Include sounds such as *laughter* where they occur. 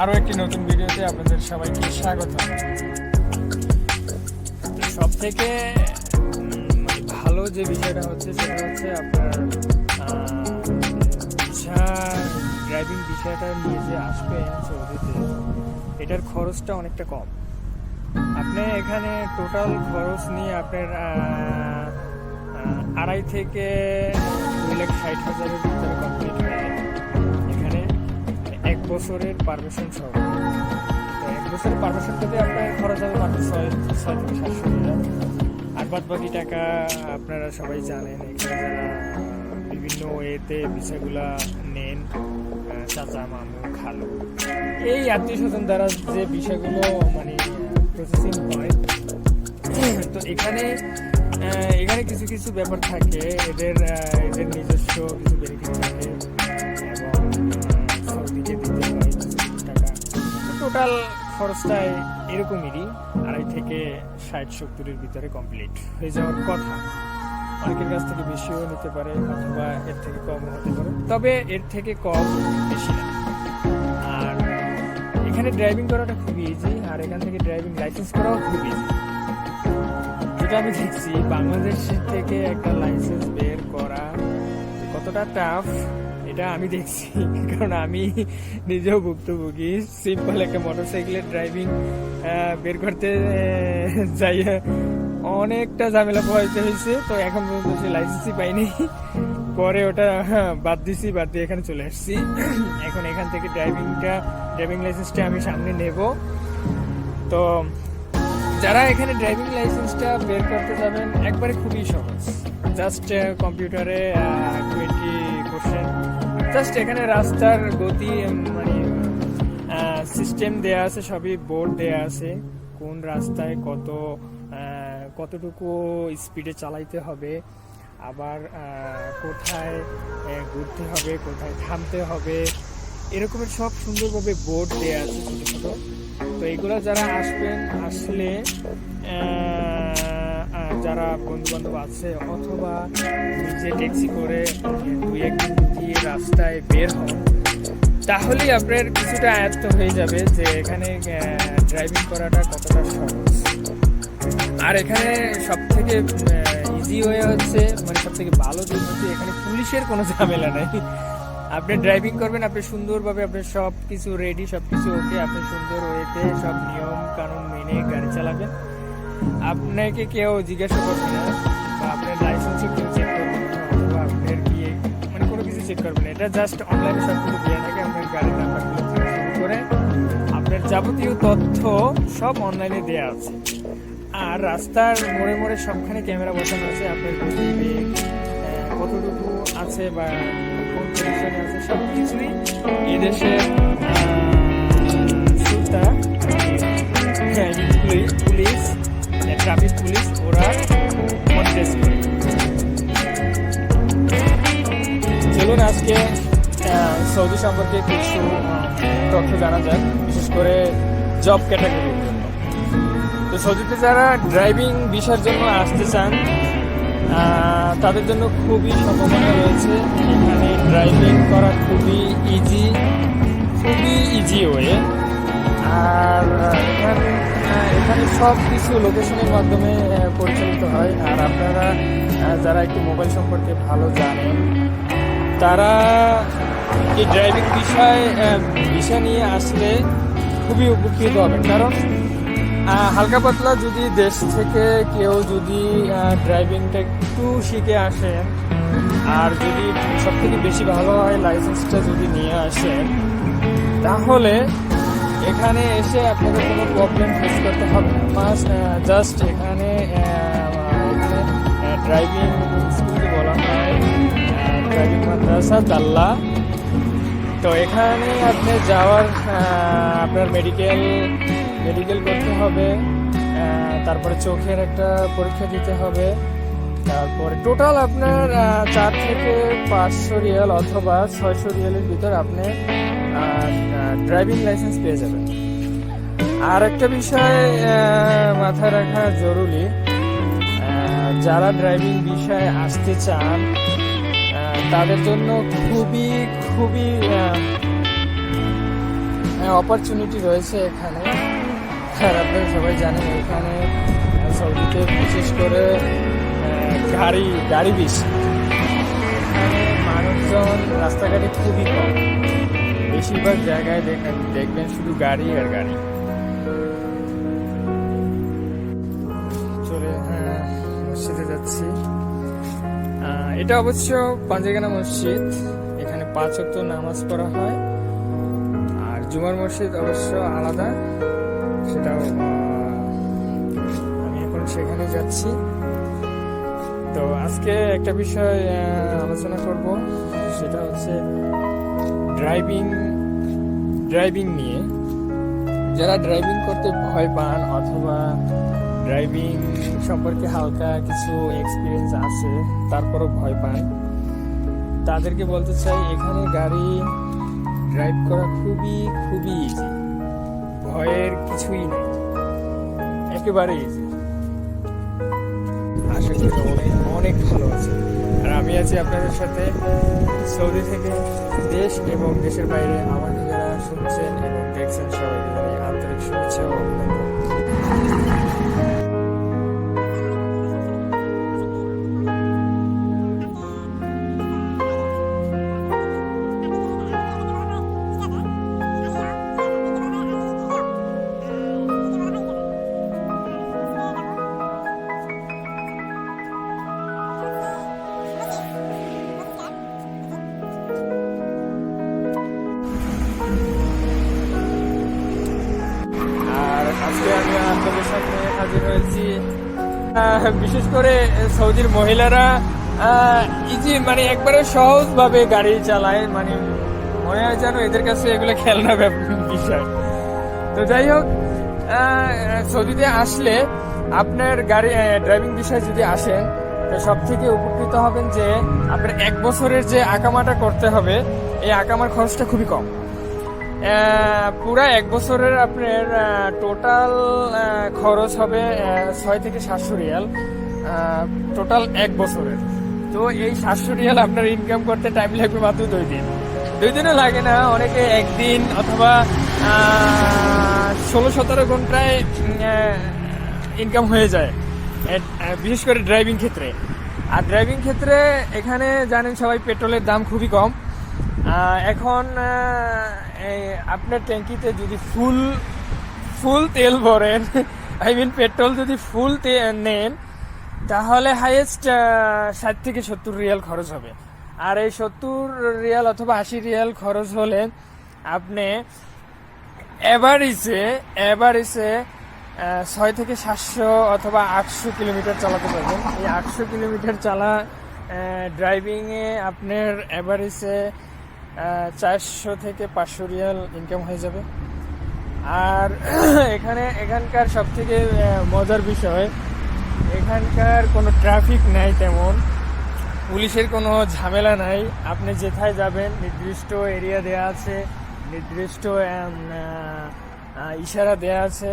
আরও একটি নতুন ভিডিওতে আপনাদের সবাইকে স্বাগত। সব থেকে মানে ভালো যে বিষয়টা হচ্ছে সেটা হচ্ছে আপনার ড্রাইভিং বিষয়টা নিয়ে যে আসবেন সৌদিতে, এটার খরচটা অনেকটা কম। আপনি এখানে টোটাল খরচ নিয়ে আপনার আড়াই থেকে দুই লাখ ষাট হাজারের বছরের পারমিশন সহ। এক বছরের পারমিশন পেতে আপনার খরচ হবে মাত্র ছয় ছয় থেকে সাতশো টাকা। আর বাদ বাকি টাকা আপনারা সবাই জানেন, এখানে যারা বিভিন্ন ওয়েতে বিষয়গুলা নেন চাচা, মামু, খালু, এই আত্মীয় স্বজন দ্বারা যে বিষয়গুলো মানে প্রসেসিং হয়, তো এখানে এখানে কিছু কিছু ব্যাপার থাকে। এদের এদের নিজস্ব কিছু বেনিফিট থাকে। টোটাল খরচটাই এরকমই আড়াই থেকে ষাট, সত্তরের ভিতরে কমপ্লিট হয়ে যাওয়ার কথা। অনেকের কাছ থেকে বেশিও নিতে পারে অথবা এর থেকে কমও হতে পারে। তবে এর থেকে কম বেশি না। আর এখানে ড্রাইভিং করাটা খুবই ইজি আর এখান থেকে ড্রাইভিং লাইসেন্স করাও খুব ইজি যেটা আমি দেখছি, বাংলাদেশ থেকে একটা লাইসেন্স বের করা কতটা টাফ এটা আমি দেখছি *laughs* কারণ আমি নিজেও ভুক্তভোগী। সিম্পল একটা মোটরসাইকেলের ড্রাইভিং বের করতে যাই অনেকটা ঝামেলা পোহাইতে হয়েছে তো এখন পর্যন্ত সে লাইসেন্সই পাইনি। পরে ওটা হ্যাঁ, বাদ দিছি বাদ দিয়ে এখানে চলে আসছি। *clears throat* এখন এখান থেকে ড্রাইভিংটা ড্রাইভিং লাইসেন্সটা আমি সামনে নেব। তো যারা এখানে ড্রাইভিং লাইসেন্সটা বের করতে যাবেন একবারে খুবই সহজ। জাস্ট কম্পিউটারে জাস্ট এখানে রাস্তার গতি মানে সিস্টেম দেয়া আছে, সবই বোর্ড দেয়া আছে, কোন রাস্তায় কত কতটুকু স্পিডে চালাইতে হবে, আবার কোথায় ঘুরতে হবে, কোথায় থামতে হবে, এরকমের সব সুন্দরভাবে বোর্ড দেয়া আছে ছোট ছোট। তো এগুলো যারা আসবেন, আসলে যারা বন্ধু বান্ধব আছে অথবা নিজে ট্যাক্সি করে দুই একদিন দিয়ে রাস্তায় বের হন, তাহলেই আপনার কিছুটা আয়ত্ত হয়ে যাবে যে এখানে ড্রাইভিং করাটা কতটা সহজ। আর এখানে সব থেকে ইজি ওয়ে হচ্ছে মানে সব থেকে ভালো দিক হচ্ছে, এখানে পুলিশের কোনো ঝামেলা নাই। আপনি ড্রাইভিং করবেন, আপনি সুন্দরভাবে আপনার সব কিছু রেডি সব কিছু ওকে আপনি সুন্দর ওয়েতে সব নিয়ম কানুন মেনে গাড়ি চালাবেন। আপনাকে কেউ জিজ্ঞাসা করবে না, বা আপনার লাইসেন্সও কেউ চেক করবে অথবা আপনার গিয়ে মানে কোনো কিছু চেক করবে না। এটা জাস্ট অনলাইনে সব কিছু দেওয়া থাকে, আপনার গাড়ির নাম্বারগুলো করে আপনার যাবতীয় তথ্য সব অনলাইনে দেওয়া আছে। আর রাস্তার মোড়ে মোড়ে সবখানে ক্যামেরা বসানো আছে, আপনার কতটুকু আছে বা কোন পজিশনে আছে সব কিছুই এদেশের সুলতা পুলিশ ট্রাফিক পুলিশ, ওরা মনিটাইজ করে। চলুন আজকে সৌদি সম্পর্কে কিছু তথ্য জানা যাক, বিশেষ করে জব ক্যাটাগরির জন্য। তো সৌদিতে যারা ড্রাইভিং বিষয়ের জন্য আসতে চান তাদের জন্য খুবই সম্ভাবনা রয়েছে। এখানে ড্রাইভিং করা খুবই ইজি খুবই ইজি ওয়ে আর এখানে এখানে সব কিছু লোকেশনের মাধ্যমে পরিচালিত হয়। আর আপনারা যারা একটু মোবাইল সম্পর্কে ভালো জানেন, তারা এই ড্রাইভিং বিষয় বিষয় নিয়ে আসলে খুবই উপকৃত হবেন। কারণ হালকা পাতলা যদি দেশ থেকে কেউ যদি ড্রাইভিংটা একটু শিখে আসেন, আর যদি সব থেকে বেশি ভালো হয় লাইসেন্সটা যদি নিয়ে আসেন, তাহলে এখানে এসে আপনাদের কোনো প্রবলেম ফেস করতে হবে মাস জাস্ট এখানে ড্রাইভিং স্কুল বলা হয়। ড্রাইভিং মাদ্রাসা দাল্লা তো এখানে আপনি যাওয়ার আপনার মেডিকেল মেডিকেল করতে হবে। তারপরে চোখের একটা পরীক্ষা দিতে হবে। তারপরে টোটাল আপনার চার থেকে পাঁচশো রিয়াল অথবা ছয়শো রিয়ালের ভিতর আপনি ড্রাইভিং লাইসেন্স পেয়ে যাবেন। আর একটা বিষয় মাথায় রাখা জরুরি যারা ড্রাইভিং বিষয়ে আসতে চান তাদের জন্য খুবই খুবই অপরচুনিটি রয়েছে এখানে। আর আপনারা সবাই জানেন, এখানে সৌদিতে বিশেষ করে গাড়ি গাড়ি বেশি। মানুষজন রাস্তাঘাটে খুবই কম। বেশিরভাগ জায়গায় দেখেন দেখবেন শুধু গাড়ি আর গাড়ি। চলে হ্যাঁ, মসজিদে যাচ্ছি। এটা অবশ্য পাঞ্জাগানা মসজিদ। এখানে পাঁচ ওয়াক্ত নামাজ পড়া হয়। আর জুমার মসজিদ অবশ্য আলাদা। সেটাও আমি এখন সেখানে যাচ্ছি। তো আজকে একটা বিষয় আলোচনা করব। সেটা হচ্ছে ড্রাইভিং ড্রাইভিং নিয়ে। যারা ড্রাইভিং করতে ভয় পান অথবা ড্রাইভিং সম্পর্কে হালকা কিছু এক্সপিরিয়েন্স আছে, তারপরও ভয় পান, তাদেরকে বলতে চাই, এখানে গাড়ি ড্রাইভ করা খুবই খুবই ইজি ভয়ের কিছুই নেই। একেবারে ইজি আশা করি অনেক ভালো আছে। আর আমি আছি আপনাদের সাথে সৌদি থেকে দেশ এবং দেশের বাইরে। আমাকে যারা শুনছেন এবং দেখছেন বিশেষ করে সৌদির মহিলারা ইজি মানে একবারে সহজভাবে গাড়ি চালায় মানে মনে হয় যেন এদের কাছে এগুলো খেলনা বিষয়। তো যাই হোক সৌদিতে আসলে আপনার গাড়ি ড্রাইভিং বিষয়ে যদি আসেন, তো সব থেকে উপকৃত হবেন যে আপনার এক বছরের যে আকামাটা করতে হবে, এই আকামার খরচটা খুবই কম। পুরা এক বছরের আপনার টোটাল খরচ হবে ছয় থেকে সাতশো রিয়াল। টোটাল এক বছরের। তো এই সাতশো রিয়াল আপনার ইনকাম করতে টাইম লাগবে মাত্র দুই দিন। দুই দিনও লাগে না, অনেকে একদিন অথবা ষোলো সতেরো ঘন্টায় ইনকাম হয়ে যায়। বিশেষ করে ড্রাইভিং ক্ষেত্রে। আর ড্রাইভিং ক্ষেত্রে এখানে জানেন সবাই, পেট্রোলের দাম খুবই কম। এখন আপনার ট্যাঙ্কিতে যদি ফুল ফুল তেল ভরেন আই মিন পেট্রোল যদি ফুল নেন, তাহলে হাইয়েস্ট ষাট থেকে সত্তর রিয়াল খরচ হবে। আর এই সত্তর রিয়াল অথবা আশি রিয়াল খরচ হলে আপনি এভারেজে এভারেজে ছয় থেকে সাতশো অথবা আটশো কিলোমিটার চালাতে পারবেন। এই আটশো কিলোমিটার চালা ড্রাইভিংয়ে আপনার এভারেজে চারশো থেকে পাঁচশো রিয়াল ইনকাম হয়ে যাবে। আর *clears throat* এখানে, এখানকার সব থেকে মজার বিষয়, এখানকার কোনো ট্রাফিক নাই তেমন। পুলিশের কোনো ঝামেলা নাই। আপনি যেথায় যাবেন, নির্দিষ্ট এরিয়া দেয়া আছে, নির্দিষ্ট ইশারা দেয়া আছে।